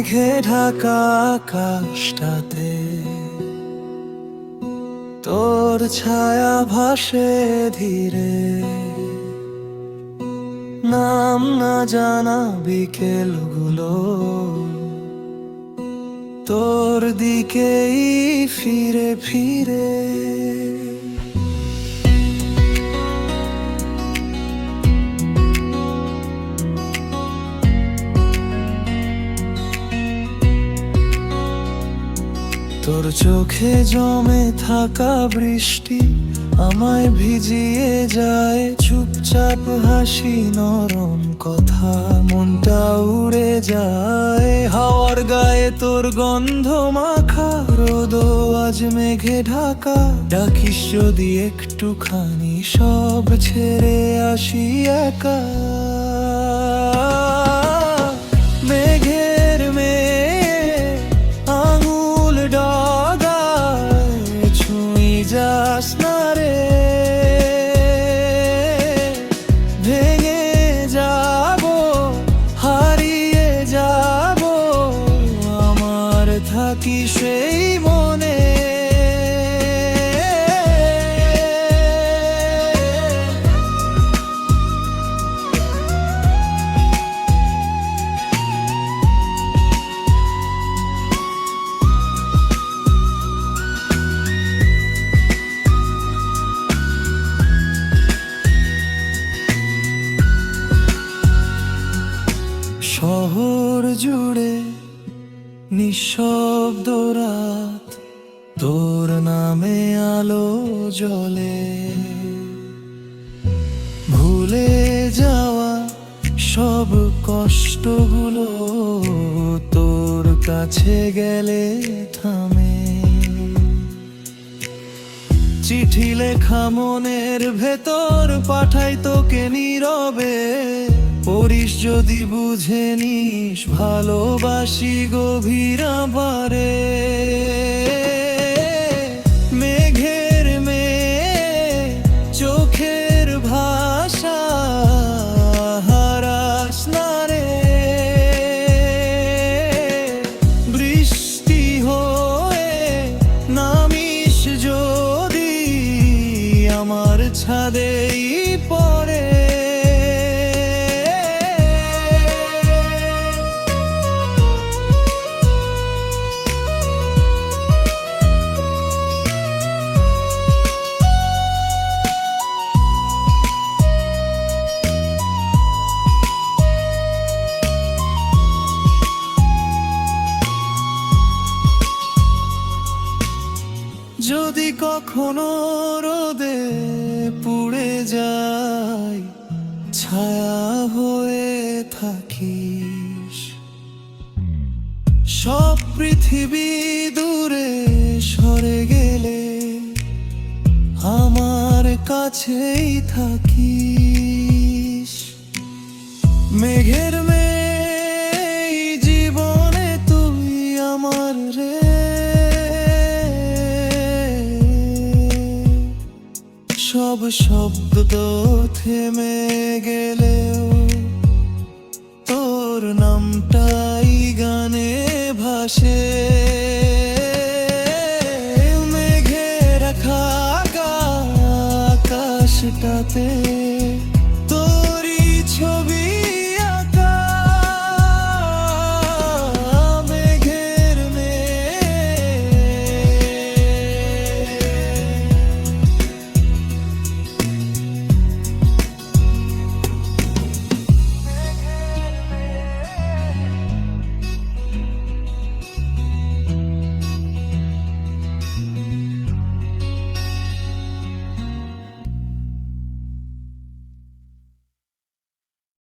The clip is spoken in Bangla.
মেঘে ঢাকা আকাশটাতে তোর ছায়া ভাসে ধীরে। নাম না জানা বিকেলগুলো, তোর দিকেই ফিরে ফিরে। তোর চোখে জমে থাকা বৃষ্টি আমায় ভিজিয়ে যায়, চুপচাপ হাসি নরম কথা, মনটা উড়ে যায়। হাওয়ার গায়ে তোর গন্ধ মাখা, রোদ আজ মেঘে ঢাকা। ডাকিস যদি একটুখানি, সব ছেড়ে আসি একা। যাস না রে ভেঙে যাব হারিয়ে যাব আমার থাকি সেই শহর জুড়ে নিঃশব্দ রাত, তোর নামে আলো জ্বলে। ভুলে যাওয়া সব কষ্টগুলো তোর কাছে গেলে থামে। চিঠি লেখা মনের ভেতর পাঠাই তোকে নীরবে। পড়িস যদি বুঝে নিস ভালোবাসি গভীরা পারে কখনো রোদে পুড়ে যাই, ছায়া হয়ে থাকিস। সব পৃথিবী দূরে সরে গেলে আমার কাছেই থাকিস। মেঘের শব্দ তো থেমে গেলেও তোর নামটাই গানে ভাসে। মেঘে রাখা আকাশটাতে